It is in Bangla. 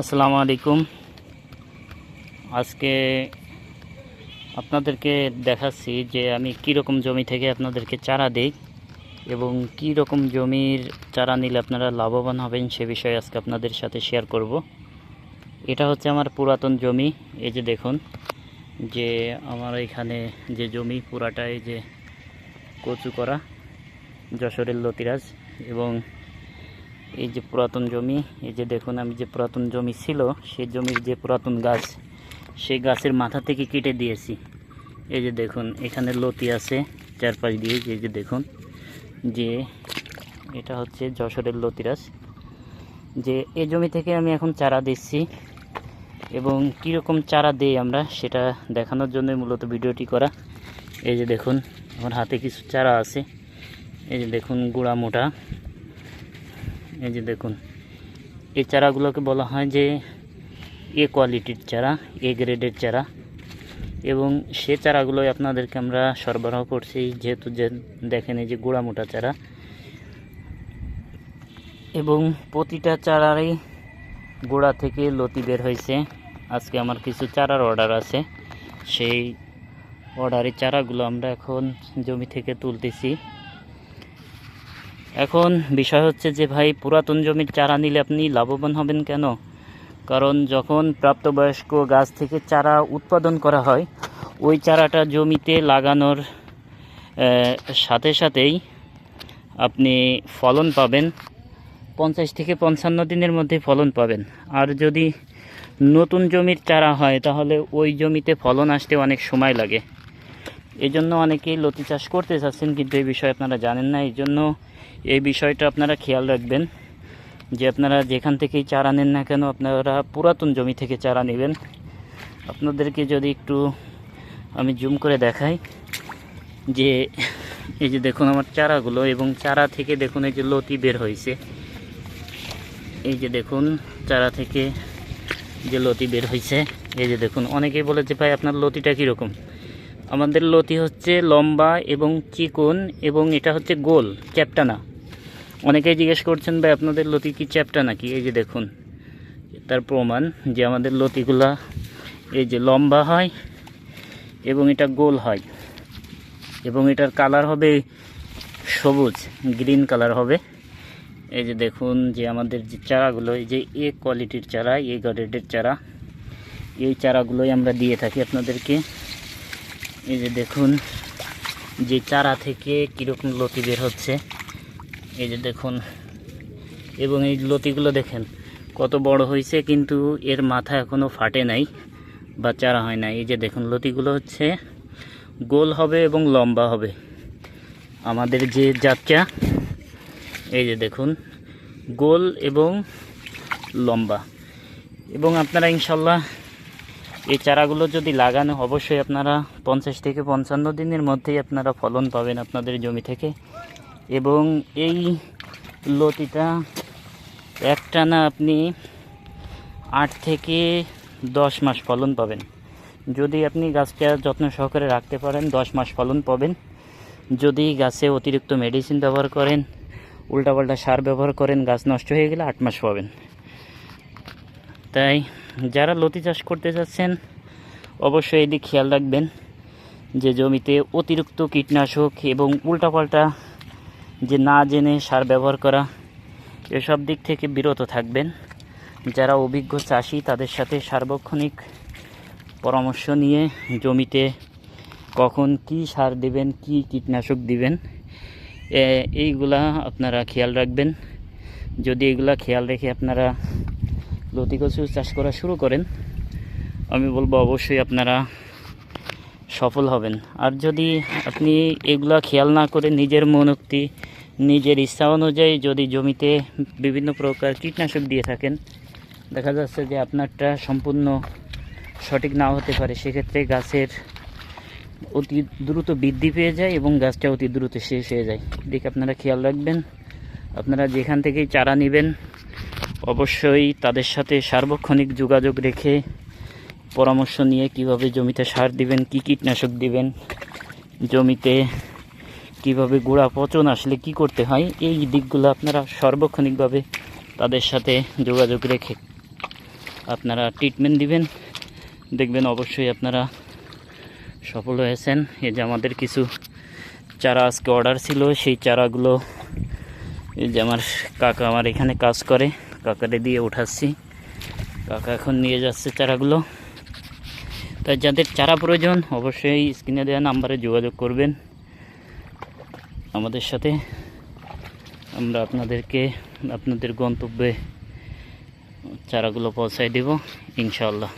আসসালামু আলাইকুম। আজকে আপনাদেরকে দেখাচ্ছি যে আমি কী রকম জমি থেকে আপনাদেরকে চারা দিই এবং কী রকম জমির চারা নিলে আপনারা লাভবান হবেন সে বিষয়ে আজকে আপনাদের সাথে শেয়ার করব। এটা হচ্ছে আমার পুরাতন জমি। এই যে দেখুন, যে আমার এখানে যে জমি পুরাটাই যে কচু করা, যশোরের লতিরাজ এবং এই যে পুরাতন জমি, এই যে দেখুন আমি যে পুরাতন জমি ছিল, সেই জমির যে পুরাতন গাছ, সেই গাছের মাথা থেকে কেটে দিয়েছি। এই যে দেখুন, এখানে লতি আছে চারপাশ দিয়ে, এই যে দেখুন, যে এটা হচ্ছে যশোরের লতিরাজ যে এই জমি থেকে আমি এখন চারা দিচ্ছি এবং কীরকম চারা দেই আমরা সেটা দেখানোর জন্যই মূলত ভিডিওটি করা। এই যে দেখুন, আমার হাতে কিছু চারা আছে। এই যে দেখুন, গুঁড়া মোটা। এই যে দেখুন, এই চারাগুলোকে বলা হয় যে এ কোয়ালিটির চারা এ গ্রেডের চারা। এবং সে চারাগুলোই আপনাদেরকে আমরা সরবরাহ করছি, যেহেতু যে দেখেন এই যে গোড়া মোটা চারা। এবং প্রতিটা চারারই গোড়া থেকে লতি বের হয়েছে। আজকে আমার কিছু চারার অর্ডার আছে। সেই অর্ডারের চারাগুলো আমরা এখন জমি থেকে তুলতেছি। এখন বিষয় হচ্ছে যে ভাই, পুরাতন জমির চারা নিলে আপনি লাভবান হবেন কেন? কারণ যখন প্রাপ্তবয়স্ক গাছ থেকে চারা উৎপাদন করা হয়, ওই চারাটা জমিতে লাগানোর সাথে সাথেই আপনি ফলন পাবেন। পঞ্চাশ থেকে পঞ্চান্ন দিনের মধ্যে ফলন পাবেন। আর যদি নতুন জমির চারা হয়, তাহলে ওই জমিতে ফলন আসতে অনেক সময় লাগে। এই জন্য অনেকেই লতি চাষ করতে চাচ্ছেন কিন্তু এই বিষয়ে আপনারা জানেন না। এই জন্য এই বিষয়টা আপনারা খেয়াল রাখবেন যে আপনারা যেখান থেকেই চারা নেন না কেন, আপনারা পুরাতন জমি থেকে চারা নেবেন। আপনাদেরকে যদি একটু আমি জুম করে দেখাই যে, এই যে দেখুন আমার চারাগুলো এবং চারা থেকে দেখুন এই যে লতি বের হয়েছে। এই যে দেখুন চারা থেকে যে লতি বের হয়েছে। এই যে দেখুন, অনেকেই বলে যে ভাই, আপনার লতিটা কীরকম? আমাদের লতি হচ্ছে লম্বা এবং চিকন এবং এটা হচ্ছে গোল চ্যাপটা না অনেকেই জিজ্ঞেস করছেন, ভাই, আপনাদের লতি কি চ্যাপটা নাকি এই যে দেখুন, তার প্রমাণ যে আমাদের লতিগুলা এই যে লম্বা হয় এবং এটা গোল হয় এবং এটার কালার হবে সবুজ, গ্রিন কালার হবে। এই যে দেখুন যে আমাদের যে চারাগুলো, এই যে এ কোয়ালিটির চারা, এ গ্রেডের চারা, এই চারাগুলোই আমরা দিয়ে থাকি আপনাদেরকে। এই যে দেখুন, যে চারা থেকে কীরকম লতি বের হচ্ছে। এই যে দেখুন, এবং এই লতিগুলো দেখেন, কত বড় হয়েছে, কিন্তু এর মাথা এখনও ফাটে নাই বা চারা হয় না এই যে দেখুন, লতিগুলো হচ্ছে গোল হবে এবং লম্বা হবে। আমাদের যে যাত্রা এই যে দেখুন, গোল এবং লম্বা। এবং আপনারা ইনশাল্লাহ এই চারাগুলো যদি লাগানো, অবশ্যই আপনারা পঞ্চাশ থেকে পঞ্চান্ন দিনের মধ্যেই আপনারা ফলন পাবেন আপনাদের জমি থেকে। এবং এই লতিটা একটানা আপনি আট থেকে দশ মাস ফলন পাবেন। যদি আপনি গাছটা যত্ন সহকারে রাখতে পারেন, দশ মাস ফলন পাবেন। যদি গাছে অতিরিক্ত মেডিসিন ব্যবহার করেন, উল্টাপাল্টা সার ব্যবহার করেন, গাছ নষ্ট হয়ে গেলে আট মাস পাবেন। তাই যারা লতি চাষ করতে চাচ্ছেন, অবশ্যই এদিক খেয়াল রাখবেন যে জমিতে অতিরিক্ত কীটনাশক এবং উল্টাপাল্টা যে না জেনে সার ব্যবহার করা, এসব দিক থেকে বিরত থাকবেন। যারা অভিজ্ঞ চাষি, তাদের সাথে সার্বক্ষণিক পরামর্শ নিয়ে জমিতে কখন কি সার দেবেন, কি কীটনাশক দিবেন এইগুলা আপনারা খেয়াল রাখবেন। যদি এগুলা খেয়াল রেখে আপনারা লতি কচু চাষ করা শুরু করেন, আমি বলব অবশ্যই আপনারা সফল হবেন। আর যদি আপনি এগুলা খেয়াল না করে নিজের মনোক্তি নিজের ইচ্ছা অনুযায়ী যদি জমিতে বিভিন্ন প্রকার কীটনাশক দিয়ে থাকেন, দেখা যাচ্ছে যে আপনারটা সম্পূর্ণ সঠিক নাও হতে পারে। সেক্ষেত্রে গাছের অতি দ্রুত বৃদ্ধি পেয়ে যায় এবং গাছটা অতি দ্রুত শেষ হয়ে যায়। দিকে আপনারা খেয়াল রাখবেন, আপনারা যেখান থেকেই চারা নেবেন অবশ্যই তাদের সাথে সার্বক্ষণিক যোগাযোগ রেখে পরামর্শ নিয়ে কীভাবে জমিতে সার দিবেন, কি কীটনাশক দিবেন, জমিতে কীভাবে গোড়া পচন আসলে কি করতে হয়, এই দিকগুলো আপনারা সার্বক্ষণিকভাবে তাদের সাথে যোগাযোগ রেখে আপনারা ট্রিটমেন্ট দিবেন। দেখবেন অবশ্যই আপনারা সফল হয়েছেন। এই যে আমাদের কিছু চারা আজকে অর্ডার ছিল, সেই চারাগুলো এই যে আমার কাকা আমার এখানে কাজ করে। কাকারে দিয়ে উঠাচ্ছি। কাকা এখন নিয়ে যাচ্ছে চারাগুলো। তাই যাদের চারা প্রয়োজন, অবশ্যই স্ক্রিনে দেওয়া নাম্বারে যোগাযোগ করবেন। আমাদের সাথে আমরা আপনাদেরকে, আপনাদের গন্তব্যে চারাগুলো পৌঁছায় দেব, ইনশাআল্লাহ।